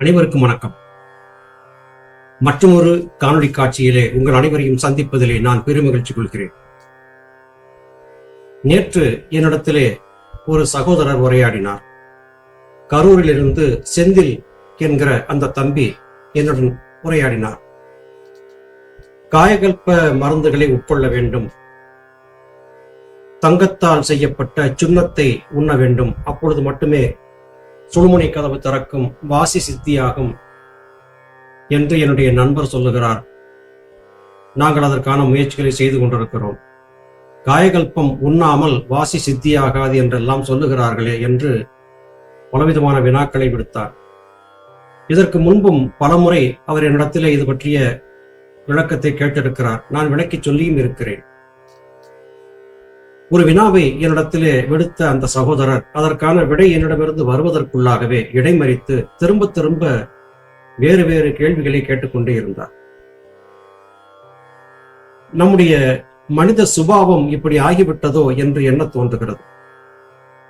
அனைவருக்கும் வணக்கம். மற்றொரு காணொளி காட்சியிலே உங்கள் அனைவரையும் சந்திப்பதிலே நான் பெருமகிழ்ச்சி கொள்கிறேன். நேற்று என்னிடத்திலே ஒரு சகோதரர் உரையாடினார். கரூரிலிருந்து செந்தில் என்கிற அந்த தம்பி என்னுடன் உரையாடினார். காயகல்ப மருந்துகளை உட்கொள்ள வேண்டும். தங்கத்தால் செய்யப்பட்ட சுண்ணத்தை உண்ண வேண்டும். அப்பொழுது மட்டுமே சுழுமுனை கதவு திறக்கும் வாசி சித்தியாகும் என்று என்னுடைய நண்பர் சொல்லுகிறார். நாங்கள் அதற்கான முயற்சிகளை செய்து கொண்டிருக்கிறோம். காயகல்பம் உண்ணாமல் வாசி சித்தியாகாது என்றெல்லாம் சொல்லுகிறார்களே என்று பலவிதமான வினாக்களை விடுத்தார். இதற்கு முன்பும் பலமுறை அவர் என்னிடத்திலே இது பற்றிய விளக்கத்தை கேட்டிருக்கிறார். நான் விளக்கி சொல்லியும் இருக்கிறேன். ஒரு வினாவை என்னிடத்திலே விடுத்த அந்த சகோதரர் அதற்கான விடை என்னிடமிருந்து வருவதற்குள்ளாகவே இடைமறித்து திரும்ப திரும்ப வேறு வேறு கேள்விகளை கேட்டுக்கொண்டே இருந்தார். நம்முடைய மனித சுபாவம் இப்படி ஆகிவிட்டதோ என்று என்ன தோன்றுகிறது?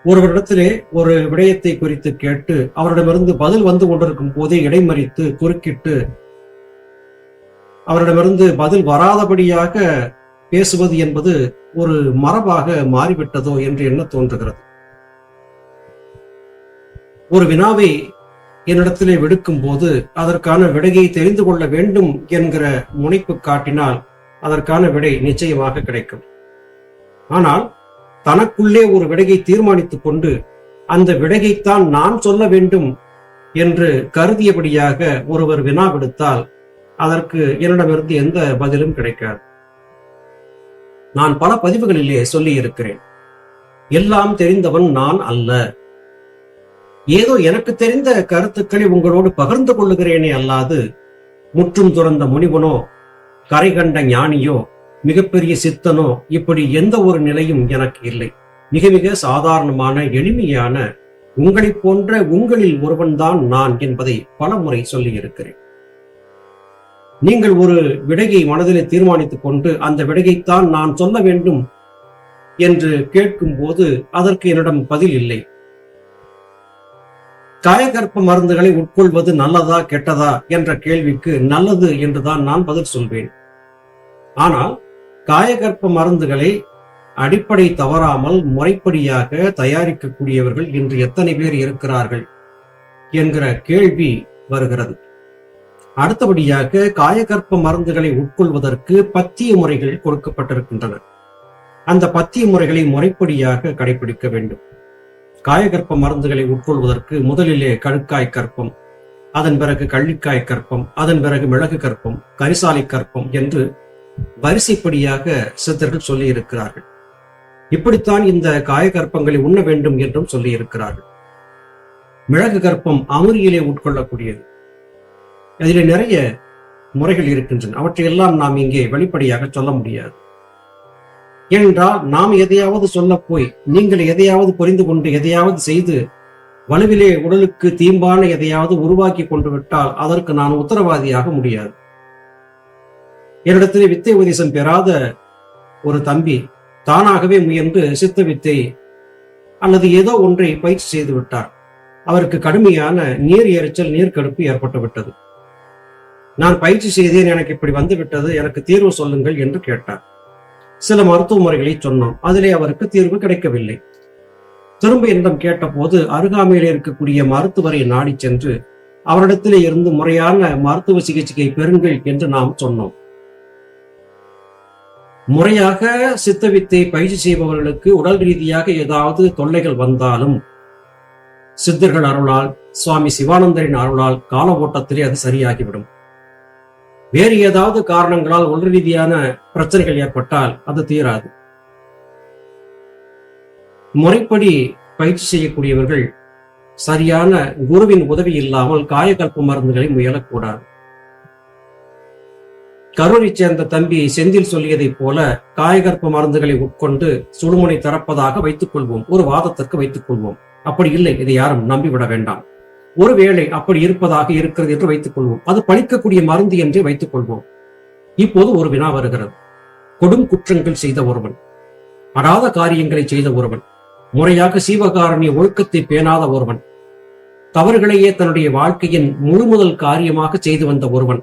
ஒருவரிடத்திலே ஒரு விடயத்தை குறித்து கேட்டு அவரிடமிருந்து பதில் வந்து கொண்டிருக்கும் போதே இடைமறித்து குறுக்கிட்டு அவரிடமிருந்து பதில் வராதபடியாக பேசுவது என்பது ஒரு மரபாக மாறிவிட்டதோ என்று எண்ண தோன்றுகிறது. ஒரு வினாவை என்னிடத்திலே விடுக்கும் போது அதற்கான விடையை தெரிந்து கொள்ள வேண்டும் என்கிற முனைப்பு காட்டினால் அதற்கான விடை நிச்சயமாக கிடைக்கும். ஆனால் தனக்குள்ளே ஒரு விடையை தீர்மானித்துக் கொண்டு அந்த விடையைத்தான் நான் சொல்ல வேண்டும் என்று கருதியபடியாக ஒருவர் வினா விடுத்தால் அதற்கு என்னிடமிருந்து எந்த பதிலும் கிடைக்காது. நான் பல பதிவுகளிலே சொல்லி இருக்கிறேன் எல்லாம் தெரிந்தவன் நான் அல்ல. ஏதோ எனக்கு தெரிந்த கருத்துக்களை உங்களோடு பகிர்ந்து கொள்ளுகிறேனே அல்லாது முற்றும் துறந்த முனிவனோ கரை கண்ட ஞானியோ மிகப்பெரிய சித்தனோ இப்படி எந்த ஒரு நிலையும் எனக்கு இல்லை. மிக மிக சாதாரணமான எளிமையான உங்களைப் போன்ற உங்களில் ஒருவன்தான் நான் என்பதை பல முறை சொல்லியிருக்கிறேன். நீங்கள் ஒரு விடையை மனதிலே தீர்மானித்துக் கொண்டு அந்த விடையைத்தான் நான் சொல்ல வேண்டும் என்று கேட்கும் போது அதற்கு என்னிடம் பதில் இல்லை. காயகற்ப மருந்துகளை உட்கொள்வது நல்லதா கெட்டதா என்ற கேள்விக்கு நல்லது என்றுதான் நான் பதில் சொல்வேன். ஆனால் காயகற்ப மருந்துகளை அடிப்படை தவறாமல் முறைப்படியாக தயாரிக்கக்கூடியவர்கள் இன்று எத்தனை பேர் இருக்கிறார்கள் என்கிற கேள்வி வருகிறது. அடுத்தபடியாக காயகற்ப மருந்துகளை உட்கொள்வதற்கு பத்திய முறைகள் கொடுக்கப்பட்டிருக்கின்றன. அந்த பத்திய முறைகளை முறைப்படியாக கடைபிடிக்க வேண்டும். காயகற்ப மருந்துகளை உட்கொள்வதற்கு முதலிலே கழுக்காய் கற்பம் அதன் பிறகு கள்ளிக்காய் கற்பம் அதன் பிறகு மிளகு கற்பம் கரிசாலை கற்பம் என்று வரிசைப்படியாக சித்தர்கள் சொல்லியிருக்கிறார்கள். இப்படித்தான் இந்த காயகற்பங்களை உண்ண வேண்டும் என்றும் சொல்லியிருக்கிறார்கள். மிளகு கற்பம் அமுரியிலே உட்கொள்ளக்கூடியது. அதில் நிறைய முறைகள் இருக்கின்றன. அவற்றையெல்லாம் நாம் இங்கே வெளிப்படையாக சொல்ல முடியாது. ஏனென்றால் நாம் எதையாவது சொல்ல போய் நீங்கள் எதையாவது புரிந்து கொண்டு எதையாவது செய்து வலுவிலே உடலுக்கு தீம்பான எதையாவது உருவாக்கி கொண்டு விட்டால் அதற்கு நான் உத்தரவாதியாக முடியாது. என்னிடத்திலே வித்தை உதேசம் பெறாத ஒரு தம்பி தானாகவே முயன்று சித்த வித்தை அல்லது ஏதோ ஒன்றை பயிற்சி செய்து விட்டார். அவருக்கு கடுமையான நீர் எரிச்சல் நீர்க்கடுப்பு ஏற்பட்டு விட்டது நான் பயிற்சி செய்தேன் எனக்கு இப்படி வந்து விட்டது எனக்கு தீர்வு சொல்லுங்கள் என்று கேட்டார். சில மருத்துவ முறைகளை சொன்னோம். அதிலே அவருக்கு தீர்வு கிடைக்கவில்லை. திரும்ப என்னிடம் கேட்டபோது அருகாமையில் இருக்கக்கூடிய மருத்துவரை நாடி சென்று அவரிடத்திலே இருந்து முறையான மருத்துவ சிகிச்சையை பெறுங்கள் என்று நாம் சொன்னோம். முறையாக சித்தவித்தை பயிற்சி செய்பவர்களுக்கு உடல் ரீதியாக ஏதாவது தொல்லைகள் வந்தாலும் சித்தர்கள் அருளால் சுவாமி சிவானந்தரின் அருளால் கால ஓட்டத்திலே அது சரியாகிவிடும். வேறு ஏதாவது காரணங்களால் உள் ரீதியான பிரச்சனைகள் ஏற்பட்டால் அது தீராது. முறைப்படி பயிற்சி செய்யக்கூடியவர்கள் சரியான குருவின் உதவி இல்லாமல் காயக்கல்பு மருந்துகளை முயலக்கூடாது. கரூரை சேர்ந்த தம்பி செந்தில் சொல்லியதைப் போல காயகற்ப மருந்துகளை உட்கொண்டு சுடுமுனை திறப்பதாக வைத்துக் கொள்வோம். ஒரு வாதத்திற்கு வைத்துக் கொள்வோம். அப்படி இல்லை இதை யாரும் நம்பிவிட வேண்டாம். ஒருவேளை அப்படி இருப்பதாக இருக்கிறது என்று வைத்துக் கொள்வோம். அது பழிக்கக்கூடிய மருந்து என்றே வைத்துக் கொள்வோம். இப்போது ஒரு வினா வருகிறது. கொடும் குற்றங்கள் செய்த ஒருவன் அடாத காரியங்களை செய்த ஒருவன் முறையாக சீவகாரணிய ஒழுக்கத்தை பேணாத ஒருவன் தவறுகளையே தன்னுடைய வாழ்க்கையின் முழு முதல் காரியமாக செய்து வந்த ஒருவன்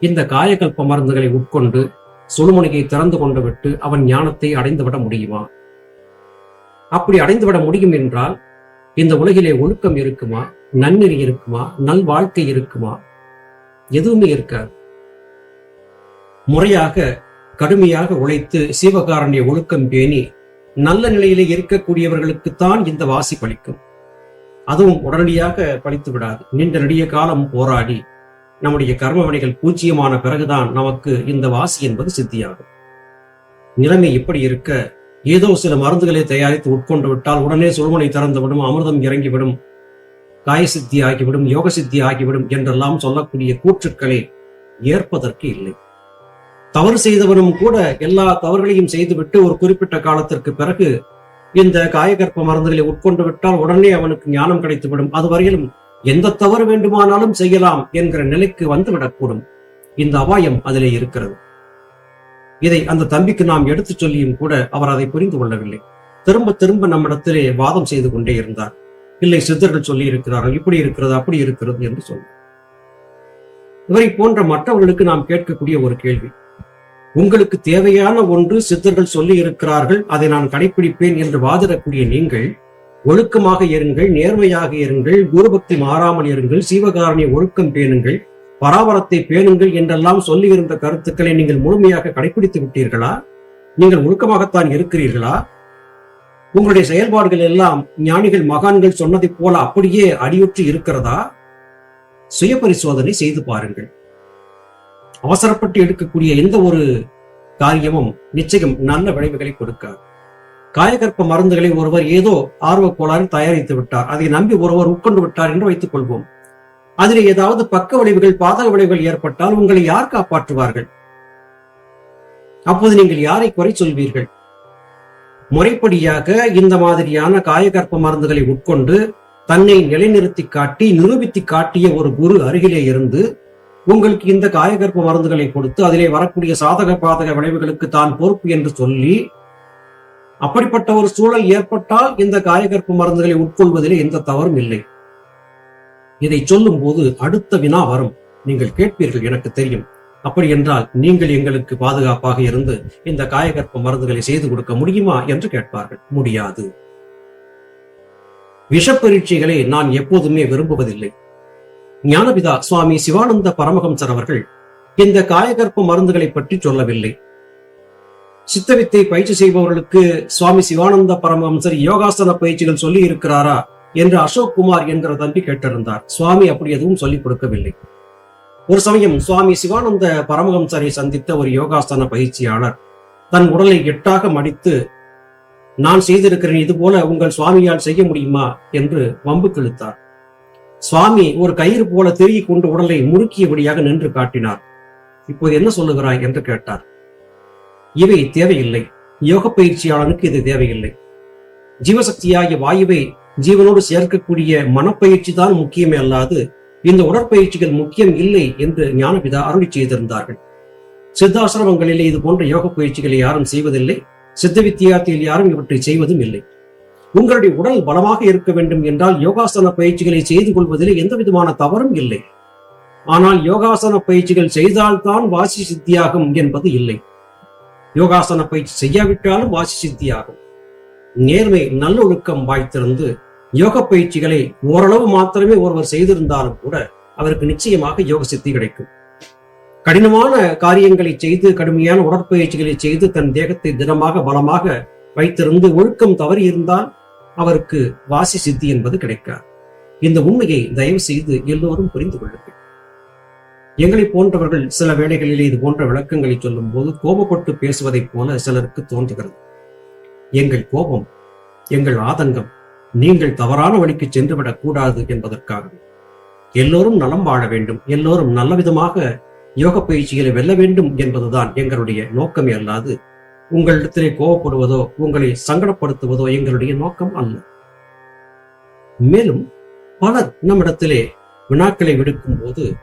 இந்த காயகல்ப மருந்துகளை உட்கொண்டு சுழுமுனையை திறந்து கொண்டு விட்டு அவன் ஞானத்தை அடைந்துவிட முடியுமா? அப்படி அடைந்துவிட முடியும் என்றால் இந்த உலகிலே ஒழுக்கம் இருக்குமா? நன்னெறி இருக்குமா? நல் வாழ்க்கை இருக்குமா? எதுவுமே இருக்காது. முறையாக கடுமையாக உழைத்து சீவகாரண்ய ஒழுக்கம் பேணி நல்ல நிலையிலே இருக்கக்கூடியவர்களுக்குத்தான் இந்த வாசி பலிக்கும். அதுவும் உடனடியாக பழித்து விடாது. நீண்ட நெடிய காலம் போராடி நம்முடைய கர்மவினைகள் பூஜ்ஜியமான பிறகுதான் நமக்கு இந்த வாசி என்பது சித்தியாகும். நிலைமை இப்படி இருக்க ஏதோ சில மருந்துகளை தயாரித்து உட்கொண்டு விட்டால் உடனே சுழுமனை திறந்துவிடும் அமிர்தம் இறங்கிவிடும் காயசித்தி ஆகிவிடும் யோக சித்தி ஆகிவிடும் என்றெல்லாம் சொல்லக்கூடிய கூற்றுக்களை ஏற்பதற்கு இல்லை. தவறு செய்தவனும் கூட எல்லா தவறுகளையும் செய்துவிட்டு ஒரு குறிப்பிட்ட காலத்திற்கு பிறகு இந்த காயகற்ப மருந்துகளை உட்கொண்டு விட்டால் உடனே அவனுக்கு ஞானம் கிடைத்துவிடும். அதுவரையிலும் எந்த தவறு வேண்டுமானாலும் செய்யலாம் என்கிற நிலைக்கு வந்துவிடக்கூடும். இந்த அபாயம் அதிலே இருக்கிறது. இதை அந்த தம்பிக்கு நாம் எடுத்துச் சொல்லியும் கூட அவர் அதை புரிந்து கொள்ளவில்லை. திரும்ப திரும்ப நம்மிடத்திலே வாதம் செய்து கொண்டே இருந்தார். இல்லை சித்தர்கள் சொல்லி இருக்கிறார்கள் இப்படி இருக்கிறது அப்படி இருக்கிறது என்று சொன்னார் இவரை போன்ற மற்றவர்களுக்கு நாம் கேட்கக்கூடிய ஒரு கேள்வி. உங்களுக்கு தேவையான ஒன்று சித்தர்கள் சொல்லி இருக்கிறார்கள் அதை நான் கடைபிடிப்பேன் என்று வாதிடக்கூடிய நீங்கள் ஒழுக்கமாக இருங்கள் நேர்மையாக இருங்கள் குருபக்தி மாறாமல் இருங்கள் சீவகாரணி ஒழுக்கம் பேணுங்கள் பராபரத்தை பேணுங்கள் என்றெல்லாம் சொல்லியிருந்த கருத்துக்களை நீங்கள் முழுமையாக கடைபிடித்து விட்டீர்களா? நீங்கள் ஒழுக்கமாகத்தான் இருக்கிறீர்களா? உங்களுடைய செயல்பாடுகள் எல்லாம் ஞானிகள் மகான்கள் சொன்னதைப் போல அப்படியே அடியுற்று இருக்கிறதா? சுய பரிசோதனை செய்து பாருங்கள். அவசரப்பட்டு எடுக்கக்கூடிய எந்த ஒரு காரியமும் நிச்சயம் நல்ல விளைவுகளை கொடுக்காது. காயகற்ப மருந்துகளை ஒருவர் ஏதோ ஆர்வ கோளாறு தயாரித்து விட்டார். அதை நம்பி ஒருவர் உட்கொண்டு விட்டார் என்று வைத்துக் கொள்வோம். அதில் ஏதாவது பக்க விளைவுகள் பாதக விளைவுகள் ஏற்பட்டால் உங்களை யார் காப்பாற்றுவார்கள்? அப்போது நீங்கள் யாரை குறை சொல்வீர்கள்? முறைப்படியாக இந்த மாதிரியான காயகற்ப மருந்துகளை உட்கொண்டு தன்னை நிலைநிறுத்தி காட்டி நிரூபித்து காட்டிய ஒரு குரு அருகிலே இருந்து உங்களுக்கு இந்த காயகற்ப மருந்துகளை கொடுத்து அதிலே வரக்கூடிய சாதக பாதக விளைவுகளுக்கு தான் பொறுப்பு என்று சொல்லி அப்படிப்பட்ட ஒரு சூழல் ஏற்பட்டால் இந்த காயகற்ப மருந்துகளை உட்கொள்வதில் எந்த தவறும் இல்லை. இதை சொல்லும் போது அடுத்த வினா வரும். நீங்கள் கேட்பீர்கள் எனக்கு தெரியும். அப்படி என்றால் நீங்கள் எங்களுக்கு பாதுகாப்பாக இருந்து இந்த காயகற்ப மருந்துகளை செய்து கொடுக்க முடியுமா என்று கேட்பார்கள். முடியாது. விஷப்பரீட்சைகளை நான் எப்போதுமே விரும்புவதில்லை. ஞானபிதா சுவாமி சிவானந்த பரமஹம்சர் அவர்கள் இந்த காயகற்ப மருந்துகளை பற்றி சொல்லவில்லை. சித்தவித்தை பயிற்சி செய்பவர்களுக்கு சுவாமி சிவானந்த பரமஹம்சர் யோகாசன பயிற்சிகள் சொல்லி இருக்கிறாரா என்று அசோக் குமார் என்கிற தம்பி கேட்டிருந்தார். சுவாமி அப்படி எதுவும் சொல்லிக் கொடுக்கவில்லை. ஒரு சமயம் சுவாமி சிவானந்த பரமஹம்சரை சந்தித்த ஒரு யோகாசன பயிற்சியாளர் தன் உடலை எட்டாக மடித்து நான் செய்திருக்கிறேன் இது போல உங்கள் சுவாமியால் செய்ய முடியுமா? என்று வம்பு கிழித்தார். சுவாமி ஒரு கயிறு போல திருகி கொண்டு உடலை முறுக்கியபடியாக நின்று காட்டினார். இப்போது என்ன சொல்லுகிறாய்? என்று கேட்டார். இவை தேவையில்லை. யோக பயிற்சியாளனுக்கு இது தேவையில்லை. ஜீவசக்தியாகிய வாயுவை ஜீவனோடு சேர்க்கக்கூடிய மனப்பயிற்சி தான் முக்கியமே அல்லாது இந்த உடற்பயிற்சிகள் முக்கியம் இல்லை என்று ஞானபிதா அருளி செய்திருந்தார்கள். சித்தாசிரமங்களிலே இது போன்ற யோக பயிற்சிகளை யாரும் செய்வதில்லை. சித்த வித்தியார்த்தியில் யாரும் இவற்றை செய்வதும் இல்லை. உங்களுடைய உடல் பலமாக இருக்க வேண்டும் என்றால் யோகாசன பயிற்சிகளை செய்து கொள்வதில் எந்த விதமான தவறும் இல்லை. ஆனால் யோகாசன பயிற்சிகள் செய்தால்தான் வாசி சித்தியாகும் என்பது இல்லை. யோகாசன பயிற்சி செய்யாவிட்டாலும் வாசி சித்தியாகும். நேர்மை நல்லொழுக்கம் வாய்த்திருந்து யோக பயிற்சிகளை ஓரளவு மாத்திரமே ஒருவர் செய்திருந்தாலும் கூட அவருக்கு நிச்சயமாக யோக சித்தி கிடைக்கும். கடினமான காரியங்களை செய்து கடுமையான உடற்பயிற்சிகளை செய்து தன் தேகத்தை தினமாக பலமாக வைத்திருந்து ஒழுக்கம் தவறி இருந்தால் அவருக்கு வாசி சித்தி என்பது கிடைக்காது. இந்த உண்மையை தயவு செய்து எல்லோரும் புரிந்து கொள்ளுங்கள். எங்களை போன்றவர்கள் சில வேளைகளில் இது போன்ற விளக்கங்களை சொல்லும் போது கோபப்பட்டு பேசுவதைப் போல சிலருக்கு தோன்றுகிறது. எங்கள் கோபம் எங்கள் ஆதங்கம் நீங்கள் தவறான வழிக்கு சென்றுவிடக் கூடாது என்பதற்காக. எல்லோரும் நலம் வாழ வேண்டும். எல்லோரும் நல்ல விதமாக யோக பயிற்சிகளை வெல்ல வேண்டும் என்பதுதான் எங்களுடைய நோக்கமே அல்லாது உங்களிடத்திலே கோபப்படுவதோ உங்களை சங்கடப்படுத்துவதோ எங்களுடைய நோக்கம் அல்ல. மேலும் பலர் நம்மிடத்திலே வினாக்களை விடுக்கும் போது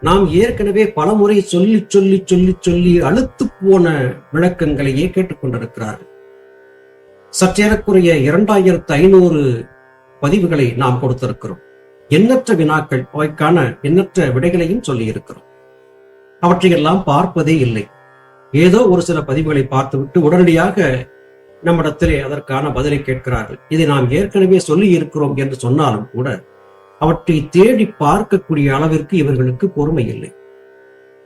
நாம் ஏற்கனவே பல முறை சொல்லி சொல்லி சொல்லி சொல்லி அழுத்து போன விளக்கங்களையே கேட்டுக்கொண்டிருக்கிறார்கள் சற்றேறக்குறைய இரண்டாயிரத்து ஐநூறு பதிவுகளை நாம் கொடுத்திருக்கிறோம். எண்ணற்ற வினாக்கள் அவைக்கான எண்ணற்ற விடைகளையும் சொல்லியிருக்கிறோம். அவற்றையெல்லாம் பார்ப்பதே இல்லை. ஏதோ ஒரு சில பதிவுகளை பார்த்துவிட்டு உடனடியாக நம்மிடத்திலே அதற்கான பதிலை கேட்கிறார்கள். இதை நாம் ஏற்கனவே சொல்லி இருக்கிறோம் என்று சொன்னாலும் கூட அவற்றை தேடி பார்க்கக்கூடிய அளவிற்கு இவர்களுக்கு பொறுமை இல்லை.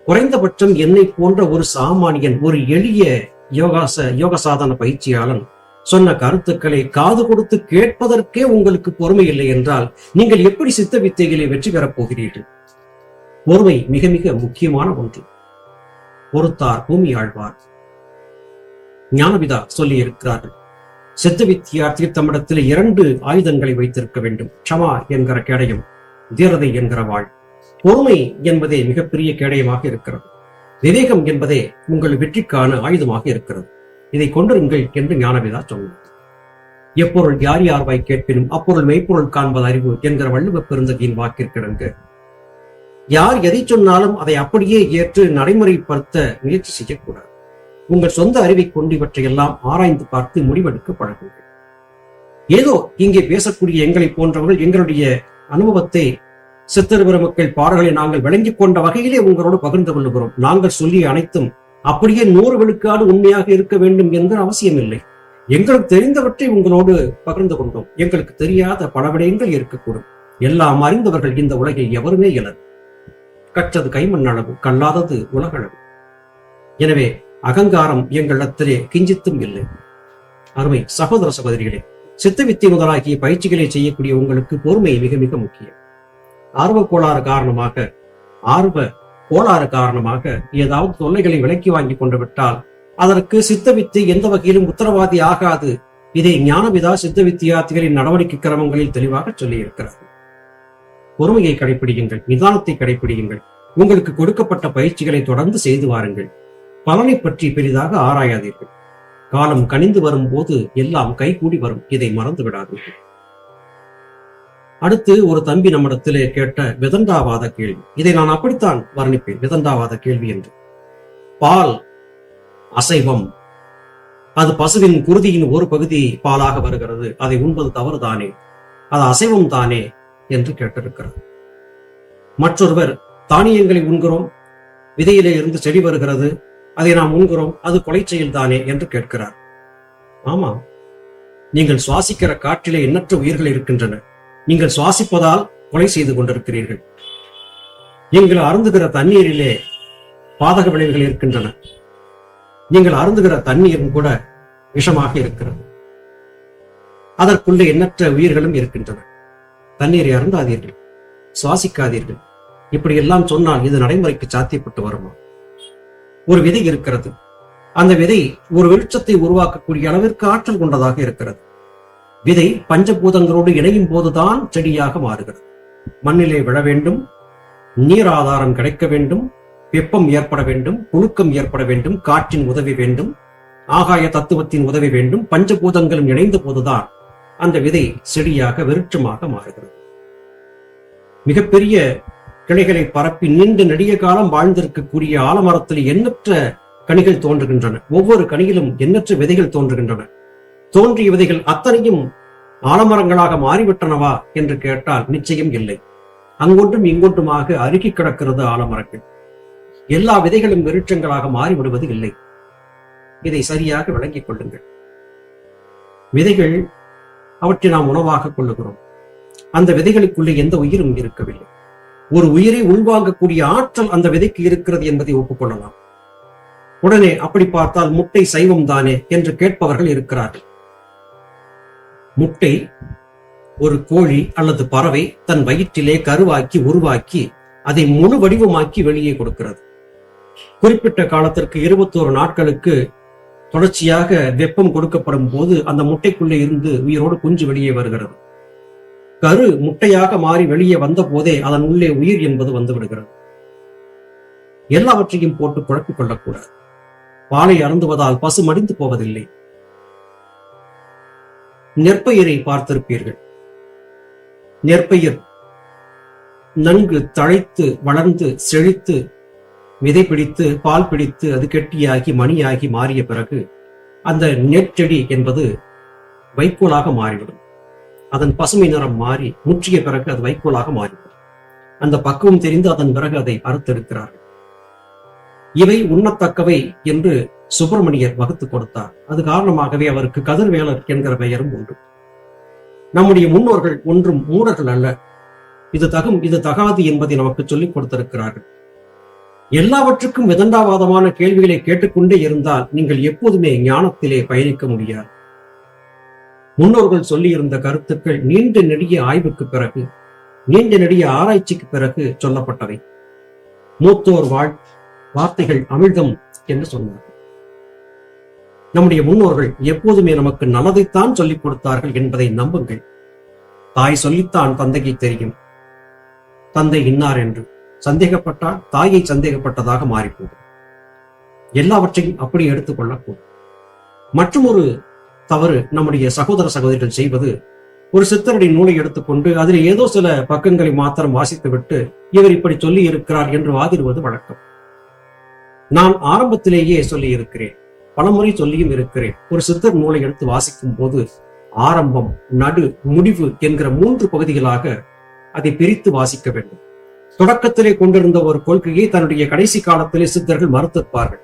குறைந்தபட்சம் என்னை போன்ற ஒரு சாமானியன் ஒரு எளிய யோகாச யோக சாதன பயிற்சியாளன் சொன்ன கருத்துக்களை காது கொடுத்து கேட்பதற்கே உங்களுக்கு பொறுமை இல்லை என்றால் நீங்கள் எப்படி சித்த வித்தைகளை வெற்றி பெறப் போகிறீர்கள்? பொறுமை மிக மிக முக்கியமான ஒன்று. பொறுத்தார் பூமி ஆழ்வார். ஞானபிதா சொல்லி இருக்கிறார்கள் சித்த வித்தியார்த்தி தம்மிடத்தில் இரண்டு ஆயுதங்களை வைத்திருக்க வேண்டும். க்ஷமா என்கிற கேடயம் தீரதை என்கிற வாழ். பொறுமை என்பதே மிகப்பெரிய கேடயமாக இருக்கிறது. விவேகம் என்பதே உங்கள் வெற்றிக்கான ஆயுதமாக இருக்கிறது. இதை கொண்டிருங்கள் என்று ஞானவேதா சொன்னார் எப்பொருள் யார் யார்வாய் கேட்பினும் அப்பொருள் மெய்ப்பொருள் காண்பது அறிவு என்கிற வள்ளுவ பெருந்தகையின் வாக்கிற்கிடங்கு. யார் எதை சொன்னாலும் அதை அப்படியே ஏற்று நடைமுறைப்படுத்த முயற்சி செய்யக்கூடாது. உங்கள் சொந்த அறிவை கொண்டு இவற்றையெல்லாம் ஆராய்ந்து பார்த்து முடிவெடுக்க பழகுங்கள் ஏதோ இங்கே பேசக்கூடிய எங்களை போன்றவர்கள் எங்களுடைய அனுபவத்தை சித்தர் மக்கள் பாடல்களை நாங்கள் விளங்கிக் கொண்ட வகையிலே உங்களோடு பகிர்ந்து கொள்ளுகிறோம். நாங்கள் சொல்லிய அனைத்தும் அப்படியே நூறு விழுக்காடு உண்மையாக இருக்க வேண்டும் என்ற அவசியம் இல்லை எங்களுக்கு தெரிந்தவற்றை உங்களோடு பகிர்ந்து கொண்டோம். எங்களுக்கு தெரியாத பல விடயங்கள் இருக்கக்கூடும். எல்லாம் அறிந்தவர்கள் இந்த உலகில் எவருமே இலர். கற்றது கைமண் அளவு கல்லாதது உலகளவு எனவே அகங்காரம் எங்களிடத்திலே கிஞ்சித்தும் இல்லை. அருமை சகோதர சகோதரிகளே சித்தவித்தை முதலாகிய பயிற்சிகளை செய்யக்கூடிய உங்களுக்கு பொறுமை மிக மிக முக்கியம். ஆர்வ கோளாறு காரணமாக ஆர்வ கோளாறு காரணமாக ஏதாவது தொல்லைகளை விலக்கி வாங்கி கொண்டு விட்டால் அதற்கு சித்தவித்தை எந்த வகையிலும் உத்தரவாதி ஆகாது. இதை ஞானபிதா சித்த வித்தியார்த்திகளின் நடவடிக்கை கிரமங்களில் தெளிவாக சொல்லியிருக்கிறார் பொறுமையை கடைபிடியுங்கள் நிதானத்தை கடைபிடியுங்கள் உங்களுக்கு கொடுக்கப்பட்ட பயிற்சிகளை தொடர்ந்து செய்து வாருங்கள். பலனை பற்றி பெரிதாக ஆராயாதீர்கள். காலம் கனிந்து வரும்போது எல்லாம் கைகூடி வரும். இதை மறந்து விடாதீர்கள் அடுத்து ஒரு தம்பி நம்மிடத்திலே கேட்ட விதண்டாவாத கேள்வி. இதை நான் அப்படித்தான் வர்ணிப்பேன் விதண்டாவாத கேள்வி என்று. பால் அசைவம். அது பசுவின் குருதியின் ஒரு பகுதி பாலாக வருகிறது. அதை உண்பது தவறுதானே? அது அசைவம் தானே என்று கேட்டிருக்கிறார். மற்றொருவர் தானியங்களை உண்கிறோம் விதையிலே இருந்து செடி வருகிறது அதை நாம் உண்கிறோம் அது கொலை செயல் தானே என்று கேட்கிறார். ஆமாம் நீங்கள் சுவாசிக்கிற காற்றிலே எண்ணற்ற உயிர்கள் இருக்கின்றன. நீங்கள் சுவாசிப்பதால் கொலை செய்து கொண்டிருக்கிறீர்கள். நீங்கள் அருந்துகிற தண்ணீரிலே பாதக விளைவுகள் இருக்கின்றன. நீங்கள் அருந்துகிற தண்ணீரும் கூட விஷமாக இருக்கிறது. அதற்குள்ளே எண்ணற்ற உயிர்களும் இருக்கின்றன. தண்ணீரை அருந்தாதீர்கள் சுவாசிக்காதீர்கள். இப்படி எல்லாம் சொன்னால் இது நடைமுறைக்கு சாத்தியப்பட்டு வருமா? ஒரு விதை இருக்கிறது. அந்த விதை ஒரு வெளிச்சத்தை உருவாக்கக்கூடிய அளவிற்கு ஆற்றல் கொண்டதாக இருக்கிறது. விதை பஞ்சபூதங்களோடு இணையும் போதுதான் செடியாக மாறுகிறது. மண்ணிலே விழ வேண்டும் நீர் ஆதாரம் கிடைக்க வேண்டும் வெப்பம் ஏற்பட வேண்டும் புழுக்கம் ஏற்பட வேண்டும் காற்றின் உதவி வேண்டும் ஆகாய தத்துவத்தின் உதவி வேண்டும் பஞ்சபூதங்களும் இணைந்த போதுதான் அந்த விதை செடியாக விருட்சமாக மாறுகிறது. மிகப்பெரிய கிளைகளை பரப்பி நீண்ட நெடிய காலம் வாழ்ந்திருக்கக்கூடிய ஆலமரத்தில் எண்ணற்ற கனிகள் தோன்றுகின்றன. ஒவ்வொரு கனியிலும் எண்ணற்ற விதைகள் தோன்றுகின்றன. தோன்றிய விதைகள் அத்தனையும் ஆலமரங்களாக மாறிவிட்டனவா என்று கேட்டால் நிச்சயம் இல்லை. அங்கொன்றும் இங்கொன்றுமாக அருகி கிடக்கிறது ஆலமரங்கள். எல்லா விதைகளும் விருட்சங்களாக மாறிவிடுவது இல்லை. இதை சரியாக விளங்கிக் கொள்ளுங்கள். விதைகள் அவற்றை நாம் உணவாக கொள்ளுகிறோம். அந்த விதைகளுக்குள்ளே எந்த உயிரும் இருக்கவில்லை. ஒரு உயிரை உள்வாங்கக்கூடிய ஆற்றல் அந்த விதைக்கு இருக்கிறது என்பதை ஒப்புக்கொள்ளலாம். உடனே அப்படி பார்த்தால் முட்டை சைவம் தானே என்று கேட்பவர்கள் இருக்கிறார்கள். முட்டை ஒரு கோழி அல்லது பறவை தன் வயிற்றிலே கருவாக்கி உருவாக்கி அதை முழு வடிவமாக்கி வெளியே கொடுக்கிறது. குறிப்பிட்ட காலத்திற்கு இருபத்தோரு நாட்களுக்கு தொடர்ச்சியாக வெப்பம் கொடுக்கப்படும் போது அந்த முட்டைக்குள்ளே இருந்து உயிரோடு குஞ்சு வெளியே வருகிறது. கரு முட்டையாக மாறி வெளியே வந்த போதே அதன் உள்ளே உயிர் என்பது வந்து விடுகிறது எல்லாவற்றையும் போட்டு குழப்பிக் கொள்ளக்கூடாது. பாலை அருந்துவதால் பசு மடிந்து போவதில்லை. நெற்பயிரை பார்த்திருப்பீர்கள். நெற்பயிர் நன்கு தழைத்து வளர்ந்து செழித்து விதை பிடித்து பால் பிடித்து அது கெட்டியாகி மணியாகி மாறிய பிறகு அந்த நெற்செடி என்பது வைக்கோலாக மாறிவிடும். அதன் பசுமை நிறம் மாறி முற்றிய பிறகு அது வைக்கோலாக மாறிவிடும். அந்த பக்குவம் தெரிந்து அதன் பிறகு அதை அறுத்தெடுக்கிறார்கள். இவை உண்ணத்தக்கவை என்று சுப்பிரமணியர் வகுத்து கொடுத்தார். அது காரணமாகவே அவருக்கு கதிர்வேலர் என்கிற பெயரும் உண்டு. நம்முடைய முன்னோர்கள் ஒன்றும் மூடர்கள் அல்ல. இது தகும் இது தகாது என்பதை நமக்கு சொல்லிக் கொடுத்திருக்கிறார்கள். எல்லாவற்றுக்கும் விதண்டாவாதமான கேள்விகளை கேட்டுக்கொண்டே இருந்தால் நீங்கள் எப்போதுமே ஞானத்திலே பயணிக்க முடியாது. முன்னோர்கள் சொல்லியிருந்த கருத்துக்கள் நீண்ட நெடிய ஆய்வுக்கு பிறகு நீண்ட நெடிய ஆராய்ச்சிக்கு பிறகு சொல்லப்பட்டவை. மூத்தோர் வாழ் வார்த்தைகள் அமிழ்தம் என்று சொன்னார். நம்முடைய முன்னோர்கள் எப்போதுமே நமக்கு நல்லதைத்தான் சொல்லிக் கொடுத்தார்கள் என்பதை நம்புங்கள். தாய் சொல்லித்தான் தந்தைக்கு தெரியும். தந்தை இன்னார் என்று சந்தேகப்பட்டால் தாயை சந்தேகப்பட்டதாக மாறிப்போகும். எல்லாவற்றையும் அப்படி எடுத்துக்கொள்ளக்கூடும் மற்றும் ஒரு தவறு நம்முடைய சகோதர சகோதரிகள் செய்வது ஒரு சித்தருடைய நூலை எடுத்துக்கொண்டு அதில் ஏதோ சில பக்கங்களை மாத்திரம் வாசித்துவிட்டு இவர் இப்படி சொல்லி இருக்கிறார் என்று வாதிடுவது வழக்கம். நான் ஆரம்பத்திலேயே சொல்லி இருக்கிறேன் பலமுறை சொல்லியும் இருக்கிறேன். ஒரு சித்தர் நூலை எடுத்து வாசிக்கும் போது ஆரம்பம் நடு முடிவு என்கிற மூன்று பகுதிகளாக அதை பிரித்து வாசிக்க வேண்டும். தொடக்கத்திலே கொண்டிருந்த ஒரு கொள்கையை தன்னுடைய கடைசி காலத்திலே சித்தர்கள் மறுத்திருப்பார்கள்.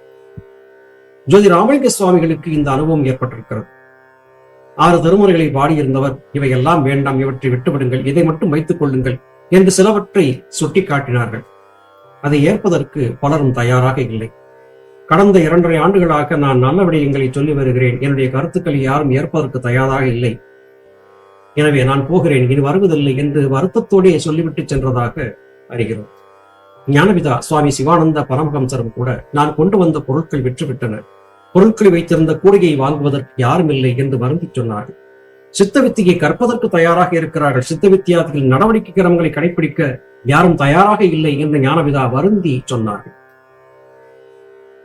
ஜோதி ராமலிங்க சுவாமிகளுக்கு இந்த அனுபவம் ஏற்பட்டிருக்கிறது. ஆறு திருமுறைகளை பாடியிருந்தவர் இவையெல்லாம் வேண்டாம் இவற்றை விட்டுவிடுங்கள் இதை மட்டும் வைத்துக் கொள்ளுங்கள் என்று சிலவற்றை சுட்டிக்காட்டினார்கள். அதை ஏற்பதற்கு பலரும் தயாராக இல்லை. கடந்த இரண்டரை ஆண்டுகளாக நான் நல்ல விடயங்களை சொல்லி வருகிறேன். என்னுடைய கருத்துக்களை யாரும் ஏற்பதற்கு தயாராக இல்லை. எனவே நான் போகிறேன். இனி வருவதில்லை என்று வருத்தத்தோடே சொல்லிவிட்டு சென்றதாக அறிகிறோம். ஞானபிதா சுவாமி சிவானந்த பரமஹம்சரும் கூட நான் கொண்டு வந்த பொருட்கள் விற்றுவிட்டன. பொருட்களை வைத்திருந்த கூடையை வாங்குவதற்கு யாரும் இல்லை என்று வருந்தி சொன்னார்கள் சித்த வித்தியை கற்பதற்கு தயாராக இருக்கிறார்கள். சித்த வித்தியாதிகள் நடவடிக்கை கிரமங்களை கடைபிடிக்க யாரும் தயாராக இல்லை என்று ஞானபிதா வருந்தி சொன்னார்கள்.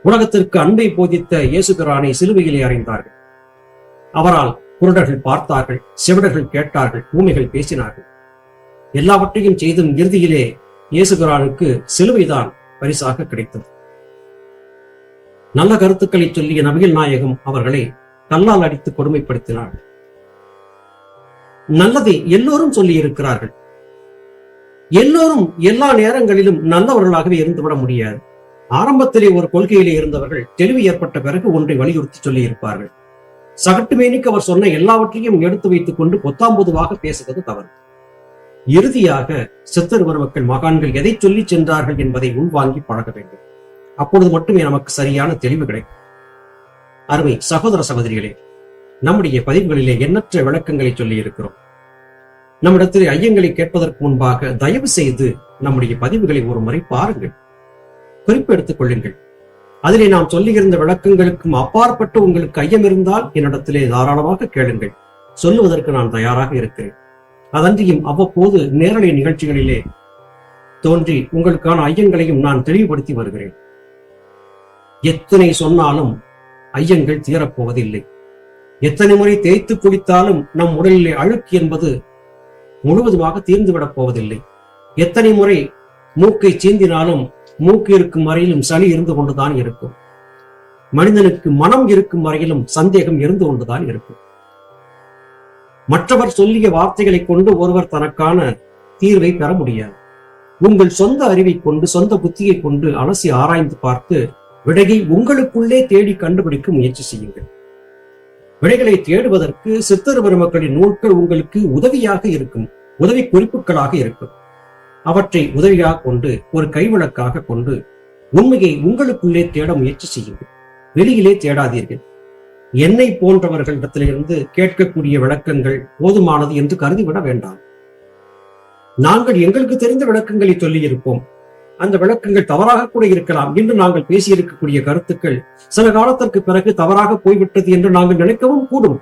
உலகத்திற்கு அன்பை போதித்த இயேசுபிரானை சிலுவையிலே அறைந்தார்கள். அவரால் குருடர்கள் பார்த்தார்கள் செவிடர்கள் கேட்டார்கள் ஊமைகள் பேசினார்கள். எல்லாவற்றையும் செய்தும் இறுதியிலே இயேசுபிரானுக்கு சிலுவைதான் பரிசாக கிடைத்தது. நல்ல கருத்துக்களை சொல்லிய நபிகள் நாயகம் அவர்களை கல்லால் அடித்து கொடுமைப்படுத்தினார்கள் நல்லதை எல்லோரும் சொல்லி இருக்கிறார்கள் எல்லோரும் எல்லா நேரங்களிலும் நல்லவர்களாகவே இருந்துவிட முடியாது. ஆரம்பத்திலே ஒரு கொள்கையிலே இருந்தவர்கள் தெளிவு ஏற்பட்ட பிறகு ஒன்றை வலியுறுத்தி சொல்லி இருப்பார்கள் சகட்டுமேனிக்கு அவர் சொன்ன எல்லாவற்றையும் எடுத்து வைத்துக் கொண்டு பொத்தாம்பொதுவாக பேசுவது தவறு. இறுதியாக சித்தர் மக்கள் மகான்கள் எதை சொல்லி சென்றார்கள் என்பதை உள்வாங்கி பழக வேண்டும். அப்பொழுது மட்டுமே நமக்கு சரியான தெளிவு கிடைக்கும். அருமை சகோதர சகோதரிகளே நம்முடைய பதிவுகளிலே எண்ணற்ற விளக்கங்களை சொல்லி இருக்கிறோம் நம்மிடத்தில் ஐயங்களை கேட்பதற்கு முன்பாக தயவு செய்து நம்முடைய பதிவுகளை ஒரு முறை பாருங்கள். குறிப்பு எடுத்துக் கொள்ளுங்கள். அதிலே நாம் சொல்லியிருந்த விளக்கங்களுக்கும் அப்பாற்பட்டு உங்களுக்கு ஐயம் இருந்தால் என்னிடத்திலே தாராளமாக கேளுங்கள். சொல்லுவதற்கு நான் தயாராக இருக்கிறேன். அதன்றியும் அவ்வப்போது நேரலை நிகழ்ச்சிகளிலே தோன்றி உங்களுக்கான ஐயங்களையும் நான் தெளிவுபடுத்தி வருகிறேன். எத்தனை சொன்னாலும் ஐயங்கள் தீரப்போவதில்லை. எத்தனை முறை தேய்த்து குடித்தாலும் நம் உடலிலே அழுக்கு என்பது முழுவதுமாக தீர்ந்துவிடப் போவதில்லை. எத்தனை முறை மூக்கை சீந்தினாலும் மூக்கு இருக்கும் வரையிலும் சளி இருந்து கொண்டுதான் இருக்கும். மனிதனுக்கு மனம் இருக்கும் வரையிலும் சந்தேகம் இருந்து கொண்டுதான் இருக்கும். மற்றவர் சொல்லிய வார்த்தைகளை கொண்டு ஒருவர் தனக்கான தீர்வை பெற முடியாது. உங்கள் சொந்த அறிவை கொண்டு சொந்த புத்தியை கொண்டு அலசி ஆராய்ந்து பார்த்து விடையை உங்களுக்குள்ளே தேடி கண்டுபிடிக்க முயற்சி செய்யுங்கள். விடைகளை தேடுவதற்கு சித்தர் பெருமக்களின் நூல்கள் உங்களுக்கு உதவியாக இருக்கும் உதவி குறிப்புகளாக இருக்கும். அவற்றை உதவியாக கொண்டு ஒரு கைவிளக்காக கொண்டு உண்மையை உங்களுக்குள்ளே தேட முயற்சி செய்யுங்கள். வெளியிலே தேடாதீர்கள். என்னை போன்றவர்களிடத்திலிருந்து கேட்கக்கூடிய விளக்கங்கள் போதுமானது என்று கருதிவிட வேண்டாம். நாங்கள் எங்களுக்கு தெரிந்த விளக்கங்களை சொல்லியிருப்போம். அந்த விளக்கங்கள் தவறாக கூட இருக்கலாம் என்று நாங்கள் பேசியிருக்கக்கூடிய கருத்துக்கள் சில காலத்திற்கு பிறகு தவறாக போய்விட்டது என்று நாங்கள் நினைக்கவும் கூடும்.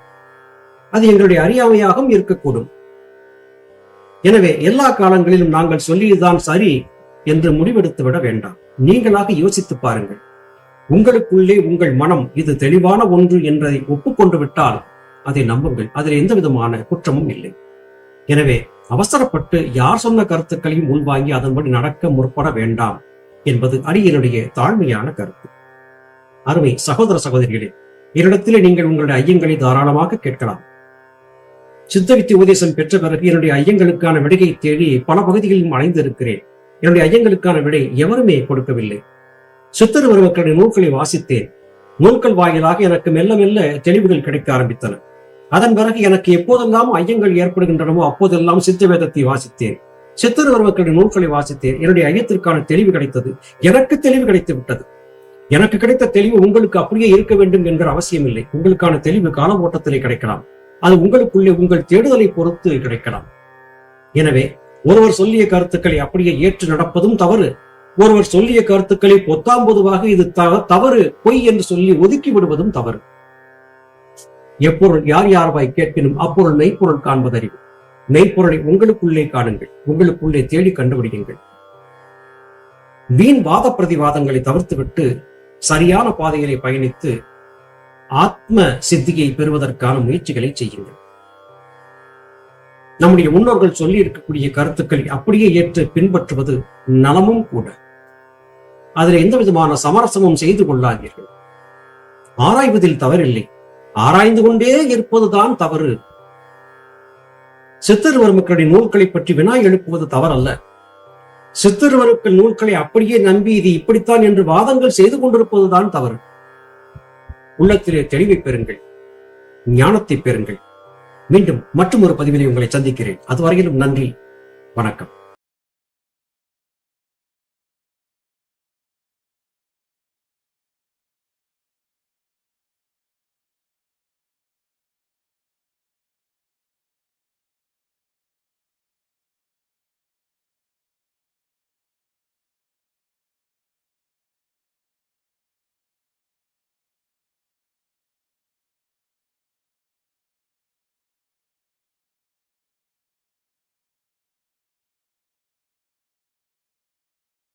அது எங்களுடைய அறியாமையாகவும் இருக்கக்கூடும். எனவே எல்லா காலங்களிலும் நாங்கள் சொல்லியதுதான் சரி என்று முடிவெடுத்து விட வேண்டாம். நீங்களாக யோசித்து பாருங்கள். உங்களுக்குள்ளே உங்கள் மனம் இது தெளிவான ஒன்று என்றதை ஒப்புக்கொண்டு விட்டால் அதை நம்புங்கள். அதில் எந்த விதமான குற்றமும் இல்லை. எனவே அவசரப்பட்டு யார் சொன்ன கருத்துக்களையும் உள்வாங்கி அதன்படி நடக்க முற்பட வேண்டாம் என்பது அடியனுடைய தாழ்மையான கருத்து. அருமை சகோதர சகோதரிகளே என்னிடத்திலே நீங்கள் உங்களுடைய ஐயங்களை தாராளமாக கேட்கலாம். சித்த வித்தி உபதேசம் பெற்ற பிறகு என்னுடைய ஐயங்களுக்கான விடையை தேடி பல பகுதிகளிலும் அலைந்திருக்கிறேன். என்னுடைய ஐயங்களுக்கான விடை எவருமே கொடுக்கவில்லை. சித்தர் ஒருவர்களுடைய நூல்களை வாசித்தேன். நூல்கள் வாயிலாக எனக்கு மெல்ல மெல்ல தெளிவுகள் கிடைக்க ஆரம்பித்தன. அதன் பிறகு எனக்கு எப்போதெல்லாம் ஐயங்கள் ஏற்படுகின்றனவோ அப்போதெல்லாம் சித்த வேதத்தை வாசித்தேன். சித்தர் ஒருவர்களுடைய நூல்களை வாசித்தேன். என்னுடைய ஐயத்திற்கான தெளிவு கிடைத்தது. எனக்கு தெளிவு கிடைத்து விட்டது எனக்கு கிடைத்த தெளிவு உங்களுக்கு அப்படியே இருக்க வேண்டும் என்கிற அவசியம் இல்லை உங்களுக்கான தெளிவு கால ஓட்டத்திலே கிடைக்கலாம். அது உங்களுக்குள்ளே உங்கள் தேடுதலை பொறுத்து கிடைக்கலாம். எனவே ஒருவர் சொல்லிய கருத்துக்களை அப்படியே ஏற்று நடப்பதும் தவறு. ஒருவர் சொல்லிய கருத்துக்களை பொத்தாம் பொதுவாக இது தவறு பொய் என்று சொல்லி ஒதுக்கி விடுவதும் தவறு. எப்பொருள் யார் யார்வாய் கேட்பினும் அப்பொருள் மெய்ப்பொருள் காண்பதறிவு. மெய்ப்பொருளை உங்களுக்குள்ளே காணுங்கள். உங்களுக்குள்ளே தேடி கண்டுபிடியுங்கள். வீண் வாத பிரதிவாதங்களை தவிர்த்துவிட்டு சரியான பாதையிலே பயணித்து ஆத்ம சித்தியை பெறுவதற்கான முயற்சிகளை செய்யுங்கள். நம்முடைய முன்னோர்கள் சொல்லி இருக்கக்கூடிய கருத்துக்களை அப்படியே ஏற்று பின்பற்றுவது நலமும் கூட. அதில் எந்த விதமான சமரசமும் செய்து கொள்ளாதீர்கள். ஆராய்வதில் தவறில்லை. ஆராய்ந்து கொண்டே இருப்பதுதான் தவறு. சித்தர்வர்மக்களுடைய நூல்களை பற்றி வினா எழுப்புவது தவறல்ல. சித்தர்வருக்கள் நூல்களை அப்படியே நம்பி இது இப்படித்தான் என்று வாதங்கள் செய்து கொண்டிருப்பதுதான் தவறு. உள்ளத்திலே தெளிவை பெறுங்கள். ஞானத்தை பெறுங்கள். மீண்டும் மற்றும் ஒரு பதிவிலே உங்களை சந்திக்கிறேன். அதுவரையிலும் நன்றி. வணக்கம்.